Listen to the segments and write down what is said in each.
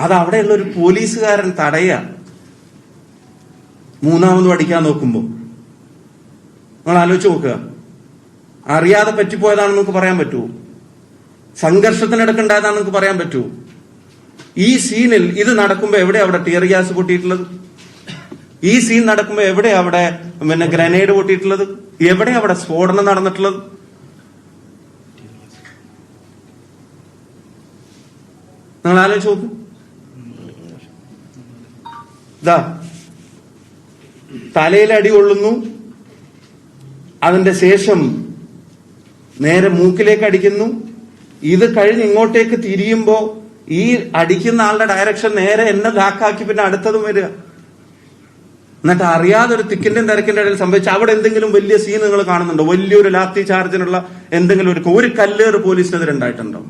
അത് അവിടെയുള്ള ഒരു പോലീസുകാരൻ തടയുക. മൂന്നാമത് അടിക്കാൻ നോക്കുമ്പോൾ നമ്മൾ ആലോചിച്ച് നോക്കുക. അറിയാതെ പറ്റിപ്പോയതാണെന്ന് നമുക്ക് പറയാൻ പറ്റുമോ? സംഘർഷത്തിനിടക്കുണ്ടായതാണെന്ന് നമുക്ക് പറയാൻ പറ്റുമോ? ഈ സീനിൽ ഇത് നടക്കുമ്പോൾ എവിടെ അവിടെ ടിയർ ഗ്യാസ് പൊട്ടിയിട്ടുള്ളത്? ഈ സീൻ നടക്കുമ്പോൾ എവിടെ അവിടെ പിന്നെ ഗ്രനേഡ് പൊട്ടിയിട്ടുള്ളത്? എവിടെ അവിടെ സ്ഫോടനം നടന്നിട്ടുള്ളത്? നിങ്ങൾ ആലോചിച്ച് നോക്കൂ. ഇതാ തലയിൽ അടി കൊള്ളുന്നു. അതിന്റെ ശേഷം നേരെ മൂക്കിലേക്ക് അടിക്കുന്നു. ഇത് കഴിഞ്ഞ് ഇങ്ങോട്ടേക്ക് തിരിയുമ്പോ ഈ അടിക്കുന്ന ആളുടെ ഡയറക്ഷൻ നേരെ എന്നെ ലാക്കാക്കി പിന്നെ അടുത്തതും വരിക. എന്നിട്ട് അറിയാതെ ഒരു തിക്കിന്റെയും തിരക്കിന്റെ ഇടയിൽ സംഭവിച്ച അവിടെ എന്തെങ്കിലും വലിയ സീൻ നിങ്ങൾ കാണുന്നുണ്ടോ? വലിയൊരു ലാത്തി ചാർജിനുള്ള എന്തെങ്കിലും ഒരു ഒരു കല്ലേറ് പോലീസിനെതിരെ ഉണ്ടായിട്ടുണ്ടോ?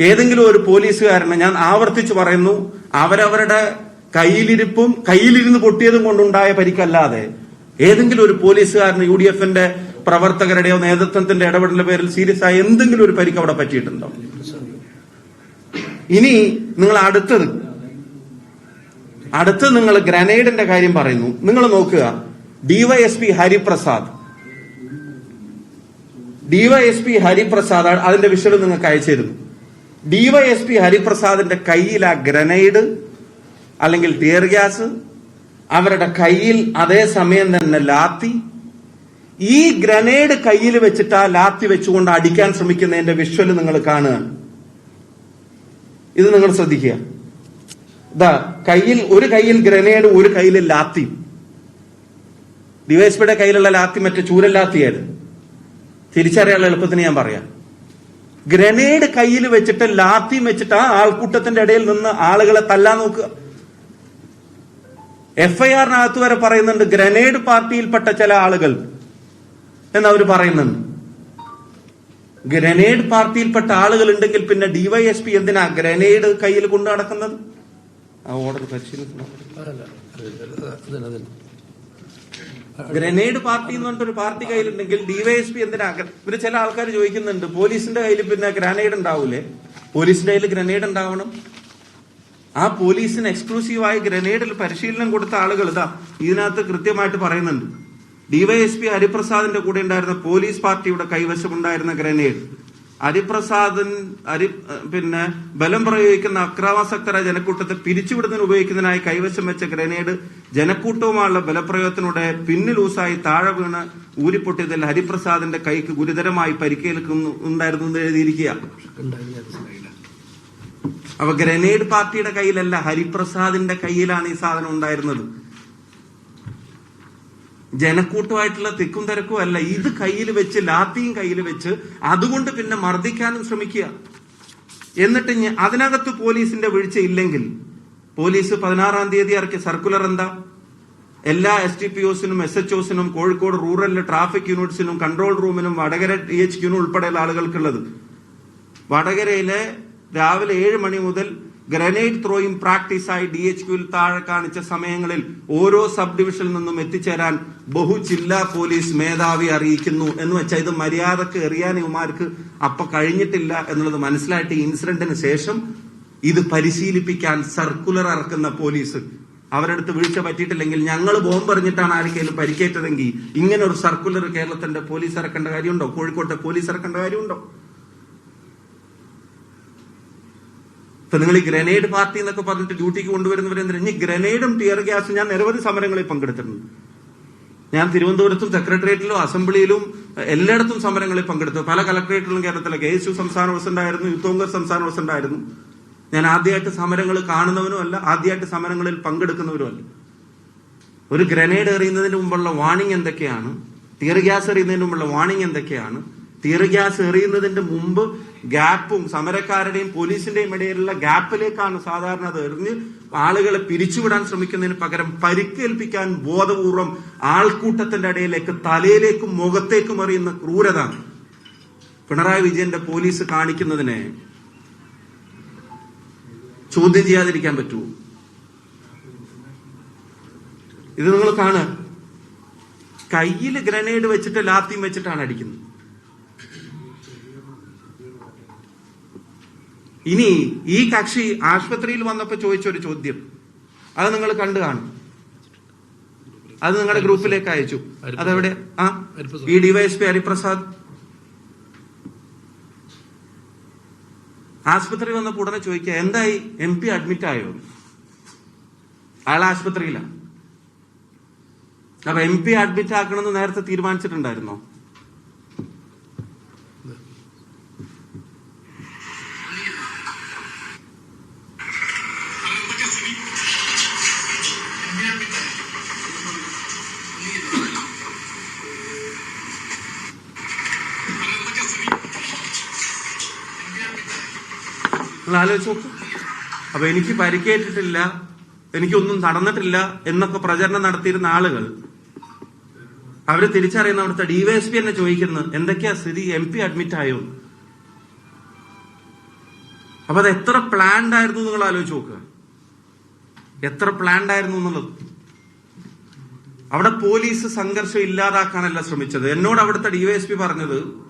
ഏതെങ്കിലും ഒരു പോലീസുകാരനെ ഞാൻ ആവർത്തിച്ചു പറയുന്നു അവരവരുടെ കയ്യിലിരിപ്പും കയ്യിലിരുന്ന് പൊട്ടിയതും കൊണ്ടുണ്ടായ പരിക്കല്ലാതെ ഏതെങ്കിലും ഒരു പോലീസുകാരന് യു ഡി എഫിന്റെ പ്രവർത്തകരുടെയോ നേതൃത്വത്തിന്റെ ഇടപെടലിന്റെ പേരിൽ സീരിയസ് ആയ എന്തെങ്കിലും ഒരു പരിക്ക് അവിടെ പറ്റിയിട്ടുണ്ടോ? ഇനി നിങ്ങൾ അടുത്തത്. അടുത്ത് നിങ്ങൾ ഗ്രനേഡിന്റെ കാര്യം പറയുന്നു. നിങ്ങൾ നോക്കുക. ഡിവൈഎസ്പി ഹരിപ്രസാദ്. ഡിവൈഎസ്പി ഹരിപ്രസാദ് അതിന്റെ വിഷയം നിങ്ങൾക്ക് അയച്ചിരുന്നു ഡിവൈഎസ്പി ഹരിപ്രസാദിന്റെ കയ്യിൽ ആ ഗ്രനേഡ് അല്ലെങ്കിൽ ടിയർ ഗ്യാസ് അവരുടെ കയ്യിൽ അതേ സമയം തന്നെ ലാത്തി. ഈ ഗ്രനേഡ് കയ്യിൽ വെച്ചിട്ട് ആ ലാത്തി വെച്ചുകൊണ്ട് അടിക്കാൻ ശ്രമിക്കുന്നതിന്റെ വിഷ്വൽ നിങ്ങൾ കാണുക. ഇത് നിങ്ങൾ ശ്രദ്ധിക്കുക. ഇതാ കയ്യിൽ ഒരു കയ്യിൽ ഗ്രനേഡ് ഒരു കയ്യിൽ ലാത്തി. ഡിവൈസ്പിയുടെ കയ്യിലുള്ള ലാത്തി മറ്റേ ചൂരല്ലാത്തിയായിരുന്നു തിരിച്ചറിയാനുള്ള എളുപ്പത്തിന് ഞാൻ പറയാം. ഗ്രനേഡ് കയ്യിൽ വെച്ചിട്ട് ലാത്തി വെച്ചിട്ട് ആ ആൾക്കൂട്ടത്തിന്റെ ഇടയിൽ നിന്ന് ആളുകളെ തല്ലാൻ നോക്കുക. എഫ്ഐആറിനകത്ത് വരെ പറയുന്നുണ്ട് ഗ്രനേഡ് പാർട്ടിയിൽപ്പെട്ട ചില ആളുകൾ. എന്നവർ പറയുന്നുണ്ട്. ഗ്രനേഡ് പാർട്ടിയിൽപ്പെട്ട ആളുകൾ ഉണ്ടെങ്കിൽ പിന്നെ ഡിവൈഎസ്പി എന്തിനാ ഗ്രനേഡ് കയ്യിൽ കൊണ്ടു നടക്കുന്നത്? ആ ഓർഡർ പരിശീലിക്കണം. ഗ്രനേഡ് പാർട്ടി എന്ന് പറഞ്ഞിട്ട് ഒരു പാർട്ടി കയ്യിലുണ്ടെങ്കിൽ ഡിവൈഎസ്പി എന്തിനാ? ഇവർ ചില ആൾക്കാർ ചോദിക്കുന്നുണ്ട് പോലീസിന്റെ കയ്യിൽ പിന്നെ ഗ്രനേഡ് ഉണ്ടാവൂലേ? പോലീസിന്റെ കയ്യിൽ ഗ്രനേഡ് ഉണ്ടാവണം? ആ പോലീസിന് എക്സ്ക്ലൂസീവായി ഗ്രനേഡിൽ പരിശീലനം കൊടുത്ത ആളുകൾ ഇതാ ഇതിനകത്ത് കൃത്യമായിട്ട് പറയുന്നുണ്ട്. ഡിവൈഎസ്പി ഹരിപ്രസാദിന്റെ കൂടെ ഉണ്ടായിരുന്ന പോലീസ് പാർട്ടിയുടെ കൈവശമുണ്ടായിരുന്ന ഗ്രനേഡ്. ഹരിപ്രസാദൻ ഹരി പിന്നെ ബലം പ്രയോഗിക്കുന്ന അക്രമാസക്തരായ ജനക്കൂട്ടത്തെ പിരിച്ചുവിടുന്നതിന് ഉപയോഗിക്കുന്നതിനായി കൈവശം വെച്ച ഗ്രനേഡ് ജനക്കൂട്ടവുമായുള്ള ബലപ്രയോഗത്തിനൂടെ പിന്നിൽ ലൂസായി താഴെ വീണ് ഊരിപ്പൊട്ടിയതിൽ ഹരിപ്രസാദിന്റെ കൈക്ക് ഗുരുതരമായി പരിക്കേൽക്കുന്നു ഉണ്ടായിരുന്നു എഴുതിയിരിക്കുക. അപ്പൊ ഗ്രനേഡ് പാർട്ടിയുടെ കയ്യിലല്ല ഹരിപ്രസാദിന്റെ കയ്യിലാണ് ഈ സാധനം ഉണ്ടായിരുന്നത്. ജനക്കൂട്ടമായിട്ടുള്ള തിക്കും തിരക്കും അല്ല ഇത് കയ്യിൽ വെച്ച് ലാത്തിയും കയ്യിൽ വെച്ച് അതുകൊണ്ട് പിന്നെ മർദ്ദിക്കാനും ശ്രമിക്കുക. എന്നിട്ട് അതിനകത്ത് പോലീസിന്റെ വീഴ്ച ഇല്ലെങ്കിൽ പോലീസ് പതിനാറാം തീയതി ഇറക്കിയ സർക്കുലർ എന്താ? എല്ലാ എസ് ടി പി ഒസിനും എസ് എച്ച് ഒസിനും കോഴിക്കോട് റൂറൽ ട്രാഫിക് യൂണിറ്റ്സിനും കൺട്രോൾ റൂമിനും വടകര ഡി എച്ച് ക്യൂനും ഉൾപ്പെടെയുള്ള ആളുകൾക്കുള്ളത്. വടകരയിലെ രാവിലെ ഏഴ് മണി മുതൽ ഗ്രനേഡ് ത്രോയിങ് പ്രാക്ടീസായി ഡി എച്ച് ക്യുവിൽ താഴെ കാണിച്ച സമയങ്ങളിൽ ഓരോ സബ് ഡിവിഷനിൽ നിന്നും എത്തിച്ചേരാൻ ബഹു ജില്ലാ പോലീസ് മേധാവി അറിയിക്കുന്നു എന്ന് വെച്ചാൽ ഇത് മര്യാദയ്ക്ക് എറിയാൻ ഇവമാർക്ക് അപ്പൊ കഴിഞ്ഞിട്ടില്ല എന്നുള്ളത് മനസ്സിലായിട്ട് ഈ ഇൻസിഡന്റിന് ശേഷം ഇത് പരിശീലിപ്പിക്കാൻ സർക്കുലർ ഇറക്കുന്ന പോലീസ് അവരടുത്ത് വീഴ്ച പറ്റിയിട്ടില്ലെങ്കിൽ ഞങ്ങൾ ബോംബ് പറഞ്ഞിട്ടാണ് ആർക്കെങ്കിലും പരിക്കേറ്റതെങ്കിൽ ഇങ്ങനെ ഒരു സർക്കുലർ കേരളത്തിന്റെ പോലീസ് ഇറക്കേണ്ട കാര്യമുണ്ടോ? കോഴിക്കോട്ടെ പോലീസ് ഇറക്കേണ്ട കാര്യമുണ്ടോ? ഇപ്പൊ നിങ്ങൾ ഈ ഗ്രനേഡ് പാർട്ടി എന്നൊക്കെ പറഞ്ഞിട്ട് ഡ്യൂട്ടിക്ക് കൊണ്ടുവരുന്നവരെന്തിനാ ഇനി ഗ്രനേഡും ടിയർ ഗ്യാസും ഞാൻ നിരവധി സമരങ്ങളിൽ പങ്കെടുത്തിട്ടുണ്ട്. ഞാൻ തിരുവനന്തപുരത്തും സെക്രട്ടേറിയറ്റിലും അസംബ്ലിയിലും എല്ലായിടത്തും സമരങ്ങളിൽ പങ്കെടുത്തു. പല കലക്ടറേറ്റിലും കേരളത്തിലെ കെ എസ് യു സംസ്ഥാന പ്രസിഡന്റ് ആയിരുന്നു യൂത്ത് കോൺഗ്രസ് സംസ്ഥാന പ്രസിഡന്റ് ആയിരുന്നു ഞാൻ ആദ്യമായിട്ട് സമരങ്ങൾ കാണുന്നവനും അല്ല ആദ്യമായിട്ട് സമരങ്ങളിൽ പങ്കെടുക്കുന്നവരും അല്ല. ഒരു ഗ്രനേഡ് എറിയുന്നതിന് മുമ്പുള്ള വാണിംഗ് എന്തൊക്കെയാണ്? ടിയർ ഗ്യാസ് എറിയുന്നതിന് മുമ്പുള്ള വാണിംഗ് എന്തൊക്കെയാണ്? ടിയർ ഗ്യാസ് എറിയുന്നതിന്റെ മുമ്പ് ഗ്യാപ്പും സമരക്കാരുടെയും പോലീസിന്റെയും ഇടയിലുള്ള ഗ്യാപ്പിലേക്കാണ് സാധാരണ അത് എറിഞ്ഞ് ആളുകളെ പിരിച്ചുവിടാൻ ശ്രമിക്കുന്നതിന് പകരം പരിക്കേൽപ്പിക്കാൻ ബോധപൂർവം ആൾക്കൂട്ടത്തിന്റെ ഇടയിലേക്ക് തലയിലേക്കും മുഖത്തേക്കും എറിയുന്ന ക്രൂരത. പിണറായി വിജയന്റെ പോലീസ് കാണിക്കുന്നതിനെ ചോദ്യം ചെയ്യാതിരിക്കാൻ പറ്റുമോ? ഇത് നിങ്ങൾ കാണുക. കയ്യിൽ ഗ്രനേഡ് വെച്ചിട്ട് ലാത്തിയും വെച്ചിട്ടാണ് അടിക്കുന്നത്. ഇനി ഈ കക്ഷി ആശുപത്രിയിൽ വന്നപ്പോ ചോദിച്ച ഒരു ചോദ്യം. അത് നിങ്ങൾ കണ്ടു കാണും. അത് നിങ്ങളുടെ ഗ്രൂപ്പിലേക്ക് അയച്ചു. അതെവിടെ? ആ ഈ ഡിവൈഎസ്പി ഹരിപ്രസാദ്. ആശുപത്രി വന്നപ്പോ ഉടനെ ചോദിക്കുക എന്തായി? എം പി അഡ്മിറ്റ് ആയോ? അയാൾ ആശുപത്രിയിലാണ് അപ്പൊ എം പി അഡ്മിറ്റ് ആക്കണമെന്ന് നേരത്തെ തീരുമാനിച്ചിട്ടുണ്ടായിരുന്നോ? നിങ്ങൾ ആലോചിച്ച് നോക്ക്. അപ്പൊ എനിക്ക് പരിക്കേറ്റിട്ടില്ല എനിക്കൊന്നും നടന്നിട്ടില്ല എന്നൊക്കെ പ്രചരണം നടത്തിയിരുന്ന ആളുകൾ അവർ തിരിച്ചറിയുന്ന അവിടുത്തെ ഡിവൈഎസ്പി എന്നെ ചോദിക്കുന്നത് എന്തൊക്കെയാ സ്ഥിതി? എം പി അഡ്മിറ്റ് ആയോ. അപ്പൊ അത് എത്ര പ്ലാൻഡ് ആയിരുന്നു നിങ്ങൾ ആലോചിച്ച് നോക്കുക എത്ര പ്ലാൻഡ് ആയിരുന്നു എന്നുള്ളത്. അവിടെ പോലീസ് സംഘർഷം ഇല്ലാതാക്കാനല്ല ശ്രമിച്ചത്. എന്നോട് അവിടുത്തെ ഡിവൈഎസ്പി പറഞ്ഞത്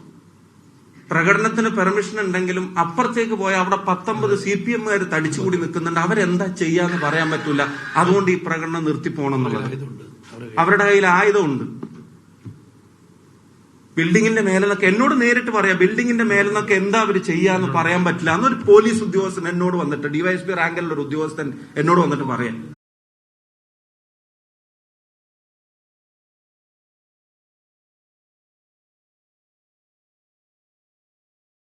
പ്രകടനത്തിന് പെർമിഷൻ ഉണ്ടെങ്കിലും അപ്പുറത്തേക്ക് പോയ അവിടെ പത്തൊമ്പത് സി പി എമ്മുകാർ തടിച്ചുകൂടി നിൽക്കുന്നുണ്ട്. അവരെന്താ ചെയ്യാന്ന് പറയാൻ പറ്റൂല. അതുകൊണ്ട് ഈ പ്രകടനം നിർത്തി പോകണം എന്നുള്ളത് അവരുടെ കയ്യിൽ ആയുധമുണ്ട്. ബിൽഡിങ്ങിന്റെ മേലെന്നൊക്കെ എന്നോട് നേരിട്ട് പറയാ. ബിൽഡിങ്ങിന്റെ മേലെന്നൊക്കെ എന്താ അവർ ചെയ്യാന്ന് പറയാൻ പറ്റില്ല. അന്നൊരു പോലീസ് ഉദ്യോഗസ്ഥൻ എന്നോട് വന്നിട്ട് ഡിവൈഎസ്പി റാങ്കിലുള്ള ഒരു ഉദ്യോഗസ്ഥൻ എന്നോട് വന്നിട്ട് പറയാം.